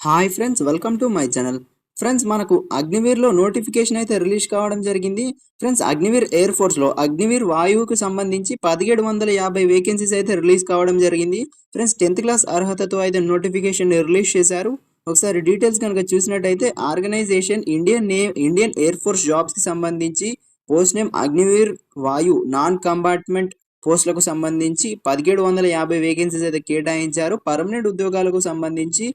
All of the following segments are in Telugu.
Hi friends welcome to my channel. Friends మనకు అగ్నివీర్లో నోటిఫికేషన్ అయితే రిలీజ్ కావడం జరిగింది. ఫ్రెండ్స్ అగ్నివీర్ ఎయిర్ ఫోర్స్లో అగ్నివీర్ వాయువుకు సంబంధించి పదిహేడు వందల యాభై వేకెన్సీస్ అయితే రిలీజ్ కావడం జరిగింది. ఫ్రెండ్స్ టెన్త్ క్లాస్ అర్హతతో అయితే నోటిఫికేషన్ రిలీజ్ చేశారు. ఒకసారి డీటెయిల్స్ కనుక చూసినట్టయితే organisation Indian name Indian air force జాబ్స్కి సంబంధించి పోస్ట్ నేమ్ అగ్నివీర్ వాయు నాన్ కంపార్ట్మెంట్ పోస్టులకు సంబంధించి పదిహేడు వందల యాభై వేకెన్సీస్ అయితే కేటాయించారు. పర్మనెంట్ ఉద్యోగాలకు సంబంధించి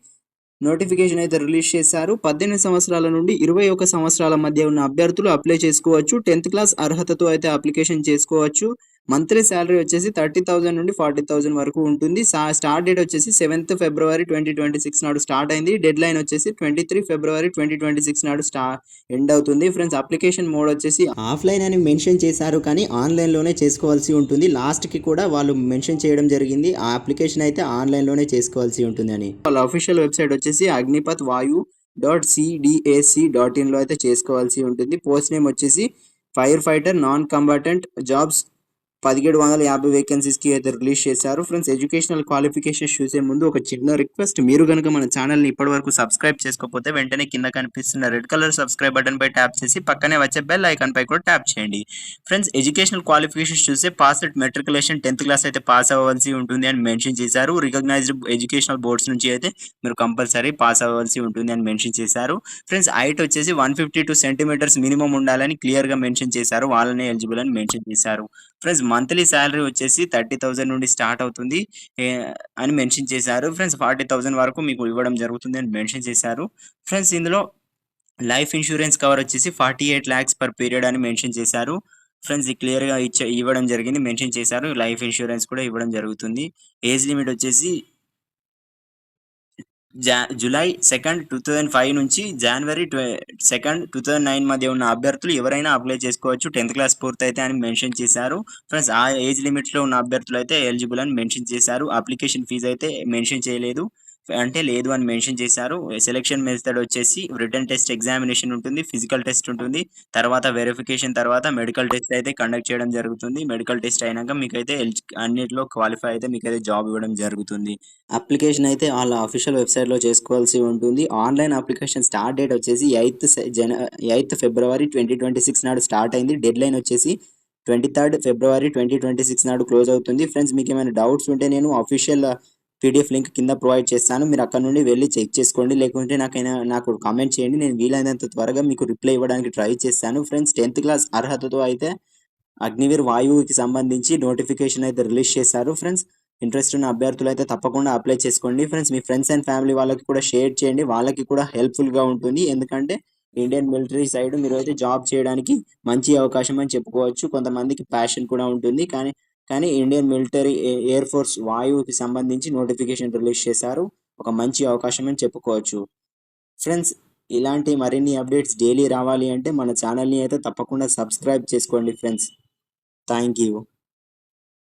నోటిఫికేషన్ అయితే రిలీజ్ చేశారు. పద్దెనిమిది సంవత్సరాల నుండి ఇరవై ఒక సంవత్సరాల మధ్య ఉన్న అభ్యర్థులు అప్లై చేసుకోవచ్చు. టెన్త్ క్లాస్ అర్హతతో అయితే అప్లికేషన్ చేసుకోవచ్చు. మంత్లీ శాలరీ వచ్చేసి థర్టీ థౌసండ్ నుండి ఫార్టీ థౌసండ్ వరకు ఉంటుంది. స్టార్ట్ డేట్ వచ్చేసి సెవెంత్ ఫిబ్రవరి ట్వంటీ ట్వంటీ సిక్స్ నాడు స్టార్ట్ అయింది. డెడ్ లైన్ వచ్చేసి ట్వంటీ త్రీ ఫిబ్రవరి ట్వంటీ ట్వంటీ సిక్స్ నాడు స్టా ఎండ్ అవుతుంది. ఫ్రెండ్స్ అప్లికేషన్ మోడ్ వచ్చేసి ఆఫ్లైన్ అని మెన్షన్ చేశారు కానీ ఆన్లైన్లోనే చేసుకోవాల్సి ఉంటుంది. లాస్ట్కి కూడా వాళ్ళు మెన్షన్ చేయడం జరిగింది. ఆ అప్లికేషన్ అయితే ఆన్లైన్లోనే చేసుకోవాల్సి ఉంటుంది అని వాళ్ళ అఫీషియల్ వెబ్సైట్ వచ్చేసి అగ్నిపత్ వాయు డాట్ సిడిఏసి డాట్ ఇన్లో అయితే చేసుకోవాల్సి ఉంటుంది. పోస్ట్ నేమ్ వచ్చేసి fire fighter non combatant jobs పదిహేడు వందల యాభై వేకెన్సీస్కి అయితే రిలీజ్ చేశారు. ఫ్రెండ్స్ ఎడ్యుకేషనల్ క్వాలిఫికేషన్స్ చూసే ముందు ఒక చిన్న రిక్వెస్ట్ మీరు కనుక మన ఛానల్ని ఇప్పటివరకు సబ్స్క్రైబ్ చేసుకోకపోతే వెంటనే కింద కనిపిస్తున్న రెడ్ కలర్ సబ్స్క్రైబ్ బటన్ పై ట్యాప్ చేసి పక్కనే వచ్చే బెల్ ఐకాన్ పై కూడా ట్యాప్ చేయండి. ఫ్రెండ్స్ ఎడ్యుకేషనల్ క్వాలిఫికేషన్స్ చూస్తే pass out matriculation tenth class అయితే పాస్ అవ్వాల్సి ఉంటుంది అని మెన్షన్ చేశారు. రికగ్నైజ్డ్ ఎడ్యుకేషనల్ బోర్డ్స్ నుంచి అయితే మీరు కంపల్సరీ పాస్ అవ్వాల్సి ఉంటుంది అని మెన్షన్ చేశారు. ఫ్రెండ్స్ హైట్ వచ్చేసి one fifty two centimetres minimum ఉండాలని క్లియర్గా మెన్షన్ చేశారు. వాళ్ళనే ఎలిజిబుల్ అని మెన్షన్ చేశారు. ఫ్రెండ్స్ మంత్లీ శాలరీ వచ్చేసి థర్టీ థౌసండ్ నుండి స్టార్ట్ అవుతుంది. అని మెన్షన్ చేశారు. ఫ్రెండ్స్ ఫార్టీ థౌసండ్ వరకు మీకు ఇవ్వడం జరుగుతుంది అని మెన్షన్ చేశారు. ఫ్రెండ్స్ ఇందులో లైఫ్ ఇన్సూరెన్స్ కవర్ వచ్చేసి forty eight lakhs per period అని మెన్షన్ చేశారు. ఫ్రెండ్స్ క్లియర్గా ఇచ్చే ఇవ్వడం జరిగింది మెన్షన్ చేశారు. లైఫ్ ఇన్సూరెన్స్ కూడా ఇవ్వడం జరుగుతుంది. ఏజ్ లిమిట్ వచ్చేసి జా July second two thousand five నుంచి జనవరి సెకండ్ టూ థౌజండ్ నైన్ మధ్య ఉన్న అభ్యర్థులు ఎవరైనా అప్లై చేసుకోవచ్చు. టెన్త్ క్లాస్ పూర్తయితే అని మెన్షన్ చేశారు. ఫ్రెండ్స్ ఆ ఏజ్ లిమిట్స్లో ఉన్న అభ్యర్థులు అయితే ఎలిజిబుల్ అని మెన్షన్ చేశారు. అప్లికేషన్ ఫీజు అయితే మెన్షన్ చేయలేదు. అంటే లేదు అని మెన్షన్ చేశారు. సెలెక్షన్ మెథడ్ వచ్చేసి రిటర్న్ టెస్ట్ ఎగ్జామినేషన్ ఉంటుంది ఫిజికల్ టెస్ట్ ఉంటుంది. తర్వాత వెరిఫికేషన్ తర్వాత మెడికల్ టెస్ట్ అయితే కండక్ట్ చేయడం జరుగుతుంది. మెడికల్ టెస్ట్ అయినాక మీకైతే అన్నిటిలో క్వాలిఫై అయితే మీకైతే జాబ్ ఇవ్వడం జరుగుతుంది. అప్లికేషన్ అయితే వాళ్ళ అఫీషియల్ వెబ్సైట్లో చేసుకోవాల్సి ఉంటుంది. ఆన్లైన్ అప్లికేషన్ స్టార్ట్ డేట్ వచ్చేసి ఎయిత్ జన ఎయిత్ ఫిబ్రవరి ట్వంటీ ట్వంటీ సిక్స్ నాడు స్టార్ట్ అయింది. డెడ్ లైన్ వచ్చేసి ట్వంటీ థర్డ్ ఫిబ్రవరి ట్వంటీ ట్వంటీ సిక్స్ నాడు క్లోజ్ అవుతుంది. ఫ్రెండ్స్ మీకు ఏమైనా డౌట్స్ ఉంటే నేను అఫీషియల్ పీడిఎఫ్ లింక్ కింద ప్రొవైడ్ చేస్తాను. మీరు అక్కడ నుండి వెళ్ళి చెక్ చేసుకోండి. లేకుంటే నాకైనా నాకు కామెంట్ చేయండి. నేను వీలైనంత త్వరగా మీకు రిప్లై ఇవ్వడానికి ట్రై చేస్తాను. ఫ్రెండ్స్ టెన్త్ క్లాస్ అర్హతతో అయితే అగ్నివీర్ వాయువుకి సంబంధించి నోటిఫికేషన్ అయితే రిలీజ్ చేశారు. ఫ్రెండ్స్ ఇంట్రెస్ట్ ఉన్న అభ్యర్థులు అయితే తప్పకుండా అప్లై చేసుకోండి. ఫ్రెండ్స్ మీ ఫ్రెండ్స్ అండ్ ఫ్యామిలీ వాళ్ళకి కూడా షేర్ చేయండి. వాళ్ళకి కూడా హెల్ప్ఫుల్గా ఉంటుంది. ఎందుకంటే ఇండియన్ మిలిటరీ సైడ్ మీరు అయితే జాబ్ చేయడానికి మంచి అవకాశం అని చెప్పుకోవచ్చు. కొంతమందికి ప్యాషన్ కూడా ఉంటుంది. కానీ కానీ ఇండియన్ మిలిటరీ ఎయిర్ ఫోర్స్ వాయువుకి సంబంధించి నోటిఫికేషన్ రిలీజ్ చేశారు. ఒక మంచి అవకాశం అని చెప్పుకోవచ్చు. ఫ్రెండ్స్ ఇలాంటి మరిన్ని అప్డేట్స్ డైలీ రావాలి అంటే మన ఛానల్ని అయితే తప్పకుండా సబ్స్క్రైబ్ చేసుకోండి ఫ్రెండ్స్. Thank you